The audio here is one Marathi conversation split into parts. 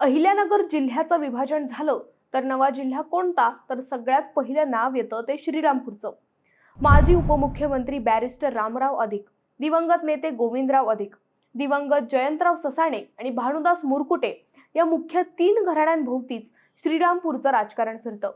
अहिल्यानगर जिल्ह्याचं विभाजन झालं तर नवा जिल्हा कोणता? तर सगळ्यात पहिलं नाव येतं ते श्रीरामपूरचं. माजी उपमुख्यमंत्री बॅरिस्टर रामराव अधिक दिवंगत नेते गोविंदराव अधिक दिवंगत जयंतराव ससाणे आणि भानुदास मुरकुटे या मुख्य तीन घराण्यांभोवतीच श्रीरामपूरचं राजकारण फिरतं.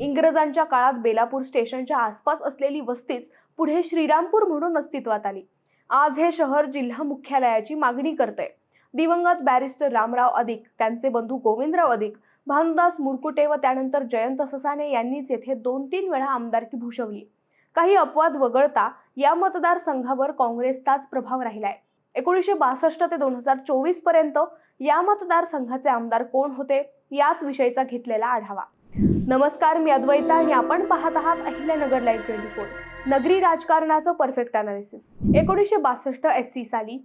इंग्रजांच्या काळात बेलापूर स्टेशनच्या आसपास असलेली वस्तीच पुढे श्रीरामपूर म्हणून अस्तित्वात आली. आज हे शहर जिल्हा मुख्यालयाची मागणी करते दिवंगत बॅरिस्टर रामराव अधिक त्यांचे बंधू गोविंदराव अधिक भानुदास मुरकुटे व त्यानंतर जयंत ससाने यांनीच येथे दोन तीन वेळा आमदारकी भूषवली. काही अपवाद वगळता या मतदारसंघावर काँग्रेसचाच प्रभाव राहिलाय. एकोणीसशे बासष्ट ते दोन हजार चोवीसपर्यंत या मतदारसंघाचे आमदार कोण होते? याच विषयीचा घेतलेला आढावा. नमस्कार मी अद्वैता. आणि आपण पाहत आहात अहिल्यानगर लाईव्ह ट्वेंटी फोर नगरी राजकारणाचं परफेक्ट अनालिसिस एकोणीसशे बासष्ट एस सी साली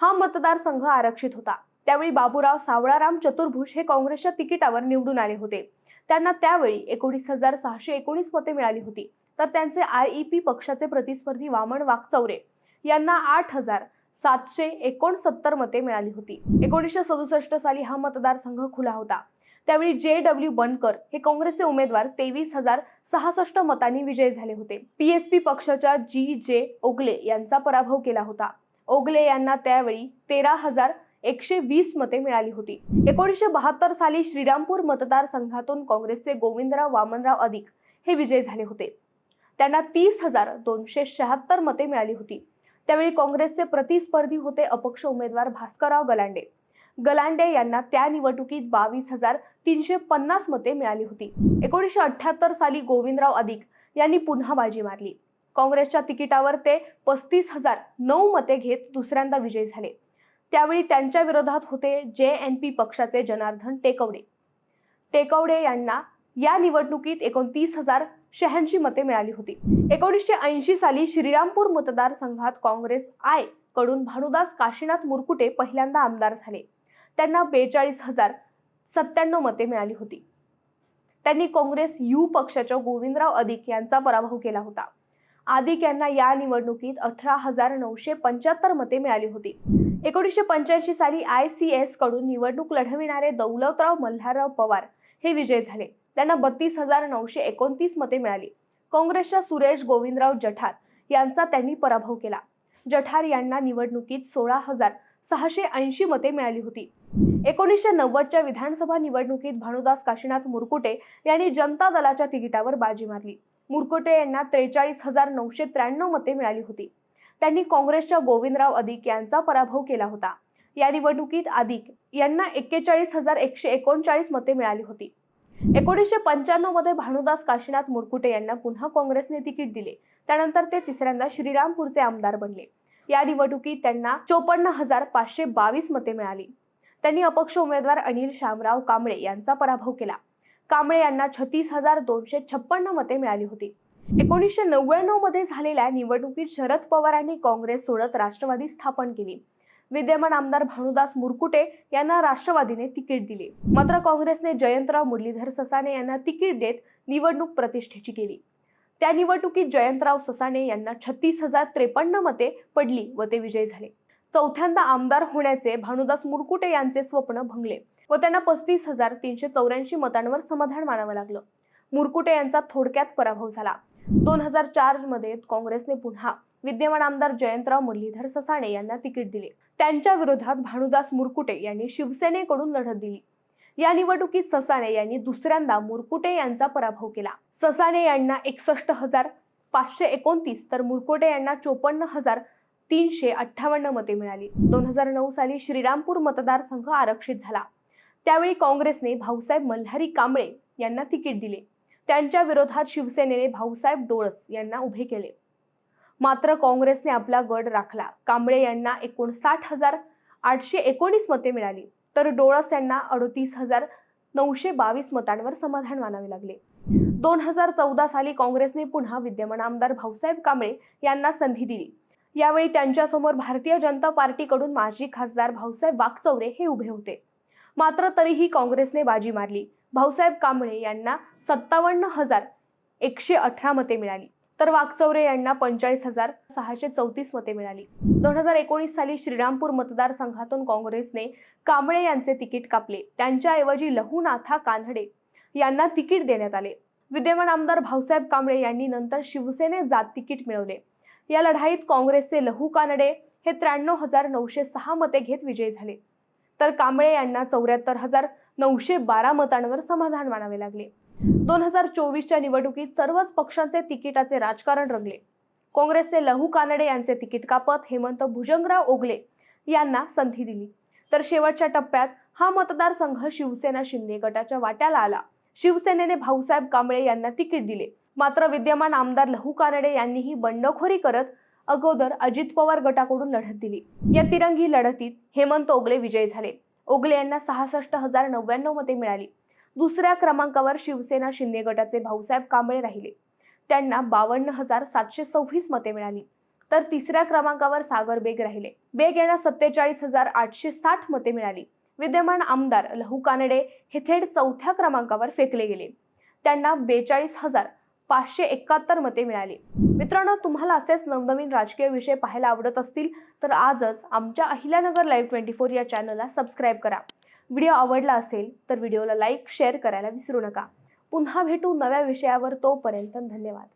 हा मतदारसंघ आरक्षित होता. त्यावेळी बाबूराव सावळाराम चतुर्भुज हे काँग्रेसच्या तिकिटावर निवडून आले होते. त्यांना त्यावेळी एकोणीस हजार सहाशे एकोणीस मते मिळाली होती. तर त्यांचे आय ई पी पक्षाचे प्रतिस्पर्धी वामन वाकचौरे यांना आठ हजार सातशे एकोणसत्तर मते मिळाली होती. एकोणीसशे सदुसष्ट साली हा मतदारसंघ खुला होता. त्यावेळी जे डब्ल्यू बनकर हे काँग्रेसचे उमेदवार तेवीस हजार सहासष्ट मतांनी विजयी झाले होते. पीएसपी पक्षाच्या जी जे ओगले यांचा पराभव केला होता. ओगले यांना त्यावेळी तेरा हजार एकशे वीस मते मिळाली होती. एकोणीसशे बहात्तर साली श्रीरामपूर मतदारसंघातून काँग्रेसचे गोविंदराव वामनराव अधिक हे विजयी झाले होते. त्यांना तीस हजार दोनशे शहात्तर मते मिळाली होती. त्यावेळी काँग्रेसचे प्रतिस्पर्धी होते अपक्ष उमेदवार भास्करराव गलांडे. गलांडे यांना त्या निवडणुकीत बावीस हजार तीनशे पन्नास मते मिळाली होती. एकोणीसशे अठ्ठ्याहत्तर साली गोविंदराव अधिक यांनी पुन्हा बाजी मारली. काँग्रेसच्या तिकिटावर ते पस्तीस हजार नऊ मते घेत दुसऱ्यांदा विजयी झाले. त्यावेळी त्यांच्या विरोधात होते जे एन पी पक्षाचे जनार्दन टेकवडे. टेकवडे यांना या निवडणुकीत एकोणतीस हजार शहाऐंशी मते मिळाली होती. एकोणीसशे ऐंशी साली श्रीरामपूर मतदारसंघात काँग्रेस आयकडून भानुदास काशीनाथ मुरकुटे पहिल्यांदा आमदार झाले. त्यांना बेचाळीस हजार सत्त्याण्णव मते मिळाली होती. त्यांनी काँग्रेस यू पक्षाच्या गोविंदराव अधिक यांचा पराभव केला होता. आदिक यांना या निवडणुकीत अठरा हजार नऊशे पंच्याहत्तर मते मिळाली होती. एकोणीसशे पंच्याऐंशी साली आय सी एसकडून निवडणूक लढविणारे दौलतराव मल्हारराव पवार हे विजय झाले. त्यांना बत्तीस हजार नऊशे एकोणतीस मते मिळाली. काँग्रेसच्या सुरेश गोविंदराव जठार यांचा त्यांनी पराभव केला. जठार यांना निवडणुकीत सोळा हजार सहाशे ऐंशी मते मिळाली होती. एकोणीसशे नव्वदच्या विधानसभा निवडणुकीत भानुदास काशीनाथ मुरकुटे यांनी जनता दलाच्या तिकिटावर बाजी मारली. मुरकुटे यांना त्रेचाळीस हजार नऊशे त्र्याण्णव मते मिळाली होती. त्यांनी काँग्रेसच्या गोविंदराव अधिक यांचा पराभव केला होता. या निवडणुकीत अधिक यांना एक्केचाळीस हजार एकशे एकोणचाळीस मते मिळाली होती. एकोणीसशे पंच्याण्णवमध्ये भानुदास काशीनाथ मुरकुटे यांना पुन्हा काँग्रेसने तिकीट दिले. त्यानंतर ते तिसऱ्यांदा श्रीरामपूरचे आमदार बनले. या निवडणुकीत त्यांना चोपन्न हजार पाचशे बावीस मते मिळाली. त्यांनी अपक्ष उमेदवार अनिल शामराव कांबळे यांचा पराभव केला. कांबळे यांना छत्तीस हजार दोनशे छप्पन्न मते मिळाली होती. एकोणीसशे नव्याण्णवमध्ये झालेल्या निवडणुकीत शरद पवारांनी काँग्रेस सोडत राष्ट्रवादी स्थापन केली. विद्यमान आमदार भानुदास मुरकुटे यांना राष्ट्रवादीने तिकीट दिले. मात्र काँग्रेसने जयंतराव मुरलीधर ससाने यांना तिकीट देत निवडणूक प्रतिष्ठेची केली. त्या निवडणुकीत जयंतराव ससाने यांना छत्तीस हजार त्रेपन्न मते पडली व ते विजयी झाले. चौथ्यांदा आमदार होण्याचे भानुदास मुरकुटे यांचे स्वप्न भंगले. व त्यांना पस्तीस हजार तीनशे चौऱ्याऐंशी मतांवर समाधान मानावं लागलं. मुरकुटे यांचा थोडक्यात पराभव झाला. दोन हजार चारमध्ये काँग्रेसने पुन्हा विद्यमान आमदार जयंतराव मुरलीधर ससाणे यांना तिकीट दिले. त्यांच्या विरोधात भानुदास मुरकुटे यांनी शिवसेनेकडून लढत दिली. या निवडणुकीत ससाने यांनी दुसऱ्यांदा मुरकुटे यांचा पराभव केला. ससाने यांना एकसष्ट हजार पाचशे एकोणतीस तर मुरकुटे यांना चोपन्न हजार तीनशे अठ्ठावन्न मते मिळाली. दोन हजार नऊ साली श्रीरामपूर मतदारसंघ आरक्षित झाला. त्यावेळी काँग्रेसने भाऊसाहेब मल्हारी कांबळे यांना तिकीट दिले. त्यांच्या विरोधात शिवसेनेने भाऊसाहेब डोळस यांना उभे केले. मात्र काँग्रेसने आपला गड राखला. कांबळे यांना एकोणसाठ हजार आठशे एकोणीस मते मिळाली. तर डोळस यांना अडतीस हजार नऊशे बावीस मतांवर समाधान मानावे लागले. दोन हजार चौदा साली काँग्रेसने पुन्हा विद्यमान आमदार भाऊसाहेब कांबळे यांना संधी दिली. यावेळी त्यांच्यासमोर भारतीय जनता पार्टीकडून माजी खासदार भाऊसाहेब वागचौरे हे उभे होते. मात्र तरीही काँग्रेसने बाजी मारली. भाऊसाहेब कांबळे यांना सत्तावन्न हजार एकशे अठरा मते मिळाली. तर वाकचौरे यांना पंचाळीस हजार सहाशे चौतीस मते मिळाली. दोन हजार एकोणीस साली श्रीरामपूर मतदारसंघातून काँग्रेसने कांबळे यांचे तिकीट कापले. त्यांच्याऐवजी लहूनाथा कान्हडे यांना तिकीट देण्यात आले. विद्यमान आमदार भाऊसाहेब कांबळे यांनी नंतर शिवसेनेत जात तिकीट मिळवले. या लढाईत काँग्रेसचे लहू कानडे हे त्र्याण्णव हजार नऊशे सहा मते घेत विजयी झाले. तर कांबळे यांना चौऱ्याहत्तर हजार नऊशे बारा मतांवर समाधान मानावे लागले. दोन हजार चोवीसच्या निवडणुकीत सर्वच पक्षांचे तिकिटाचे राजकारण रंगले. काँग्रेसने लहू कानडे यांचे तिकीट कापत हेमंत भुजंगराव ओगले यांना संधी दिली. तर शेवटच्या टप्प्यात हा मतदारसंघ शिवसेना शिंदे गटाच्या वाट्याला आला. शिवसेनेने भाऊसाहेब कांबळे यांना तिकीट दिले. मात्र विद्यमान आमदार लहू कानडे यांनीही बंडखोरी करत अगोदर अजित पवार गटाकडून लढत दिली. या तिरंगी लढतीत हेमंत ओगले विजयी झाले. ओगले यांना सहासष्ट हजार नव्याण्णव मते मिळाली. दुसऱ्या क्रमांकावर शिवसेना शिंदे गटाचे भाऊसाहेब कांबळे राहिले. त्यांना बावन्न हजार सातशे सव्वीस मते मिळाली. तर तिसऱ्या क्रमांकावर सागर बेग राहिले. बेग यांना सत्तेचाळीस हजार आठशे साठ मते मिळाली. विद्यमान आमदार लहू कानडे हे थेट चौथ्या क्रमांकावर फेकले गेले. त्यांना बेचाळीस हजार पाचशे एकाहत्तर मते मिळाली. मित्रांनो तुम्हाला असेच नवनवीन राजकीय विषय पाहायला आवडत असतील तर आजच आमच्या अहिल्यानगर लाईव्ह ट्वेंटी फोर या चॅनलला सबस्क्राईब करा. व्हिडिओ आवडला असेल तर व्हिडिओला लाईक शेअर करायला विसरू नका. पुन्हा भेटू नव्या विषयावर तोपर्यंत धन्यवाद.